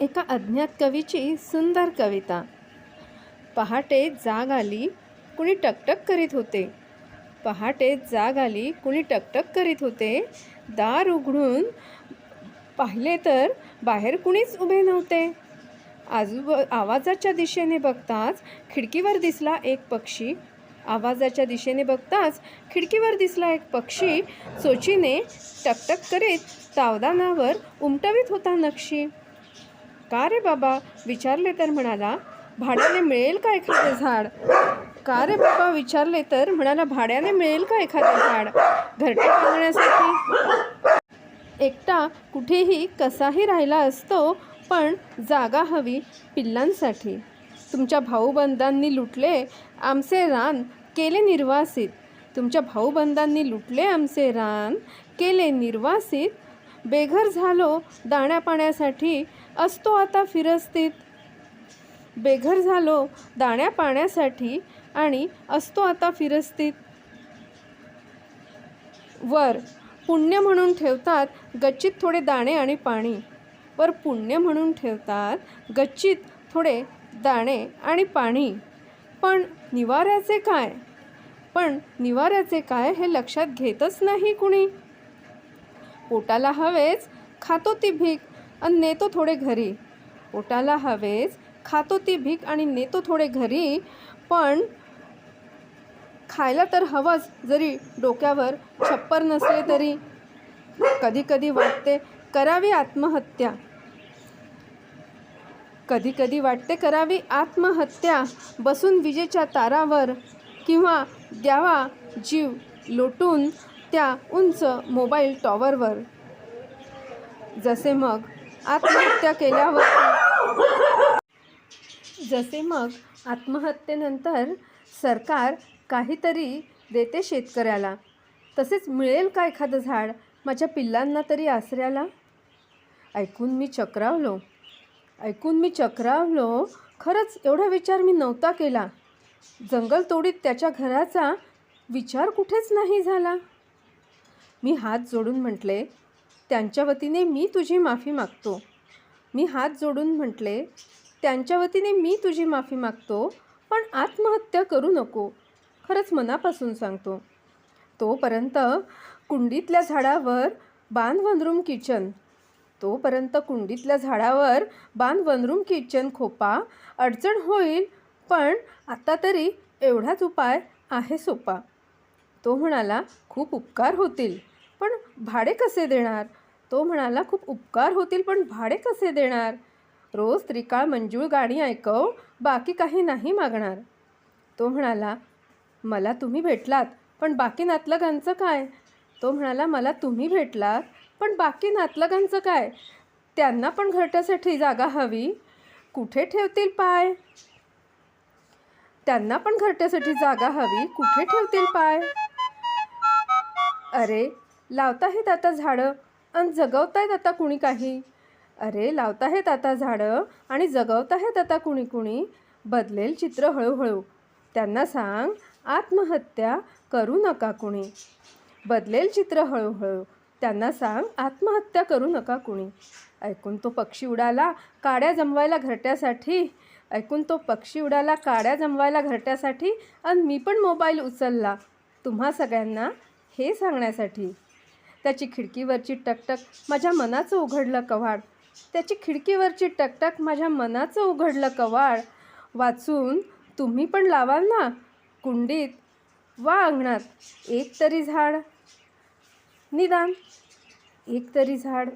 एका अज्ञात कवीची सुंदर कविता. पहाटे जाग आली कुणी टकटक करीत होते. पहाटे जाग आली कुणी टकटक करीत होते. दार उघडून पाहिले तर बाहेर कुणीच उभे नव्हते. आजूब आवाजाच्या दिशेने बघताच खिडकीवर दिसला एक पक्षी. आवाजाच्या दिशेने बघताच खिडकीवर दिसला एक पक्षी. चोचीने टकटक करीत तावदानावर उमटवीत होता नक्षी. का रे बाबा? विचारले तर म्हणाला भाड्याने मिळेल का एखादे झाड? का रे बाबा? विचारले तर म्हणाला भाड्याने मिळेल का एखादे झाड? घरटे बांधण्यासाठी एकटा कुठेही कसाही राहिला असतो पण जागा हवी पिल्लांसाठी. तुमच्या भाऊबंधांनी लुटले आमचे रान केले निर्वासित. तुमच्या भाऊबंधांनी लुटले आमचे रान केले निर्वासित. बेघर झालो दाण्यापाण्यासाठी असतो आता फिरस्तीत. बेघर झालो दाण्या पाण्यासाठी आणि असतो आता फिरस्तीत. वर पुण्य म्हणून ठेवतात गच्चीत थोडे दाणे आणि पाणी. वर पुण्य म्हणून ठेवतात गच्चीत थोडे दाणे आणि पाणी. पण निवाऱ्याचे काय? पण निवाऱ्याचे काय हे लक्षात घेतच नाही कुणी. पोटाला हवेच खातो ती भीक आणि नेतो थोडे घरी. पोटाला हवेच खातो ती भीक आणि नेतो थोडे घरी पण खायला तर हवंच जरी डोक्यावर छप्पर नसले तरी. कधी कधी वाटते करावी आत्महत्या. कधी कधी वाटते करावी आत्महत्या. बसून विजेच्या तारावर किंवा द्यावा जीव लोटून त्या उंच मोबाईल टॉवरवर. जसे मग आत्महत्या केल्यावर जसे मग आत्महत्येनंतर सरकार काहीतरी देते शेतकऱ्याला. तसेच मिळेल का एखादं झाड माझ्या पिल्लांना तरी आसऱ्याला? ऐकून मी चक्रावलो. ऐकून मी चक्रावलो. खरंच एवढा विचार मी नव्हता केला. जंगलतोडीत त्याच्या घराचा विचार कुठेच नाही झाला. मी हात जोडून म्हटले त्यांच्या वतीने मी तुझी माफी मागतो. मी हात जोडून म्हटले त्यांच्या वतीने मी तुझी माफी मागतो पण आत्महत्या करू नको. खरंच मनापासून सांगतो. तोपर्यंत कुंडीतल्या झाडावर बांध वनरूम किचन. तोपर्यंत कुंडीतल्या झाडावर बांध वनरूम किचन खोपा अडचण होईल पण आता तरी एवढाच उपाय आहे सोपा. तो म्हणाला खूप उपकार होतील पण भाडे कसे देणार? तो म्हणाला खूप उपकार होतील पण भाडे कसे देणार? रोज त्रिकाळ मंजूळ गाणी ऐकव बाकी काही नाही मागणार. तो म्हणाला मला तुम्ही भेटलात पण बाकी नातलगांचं काय? तो म्हणाला मला तुम्ही भेटलात पण बाकी नातलगांचं काय? त्यांना पण घरट्यासाठी जागा हवी. कुठे ठेवतील पाय? त्यांना पण घरट्यासाठी जागा हवी. कुठे ठेवतील पाय? अरे लावताहेत आता झाडं. आणि जगवतायत आता कुणी काही? अरे लावताहेत आता झाडं आणि जगवताहेत आता कुणी कुणी. बदलेल चित्र हळूहळू. त्यांना सांग आत्महत्या करू नका कुणी. बदलेल चित्र हळूहळू. त्यांना सांग आत्महत्या करू नका कुणी. ऐकून तो पक्षी उडाला काड्या जमवायला घरट्यासाठी. ऐकून तो पक्षी उडाला काड्या जमवायला घरट्यासाठी. आणि मी पण मोबाईल उचलला. तुम्हा सगळ्यांना हे सांगण्यासाठी. त्याची खिडकीवरची टकटक माझ्या मनाचं उघडलं कवाड. त्याची खिडकीवरची टकटक माझ्या मनाचं उघडलं कवाड. वाचून तुम्ही पण लावाल ना? कुंडीत वा अंगणात एक तरी झाड. निदान एक तरी झाड.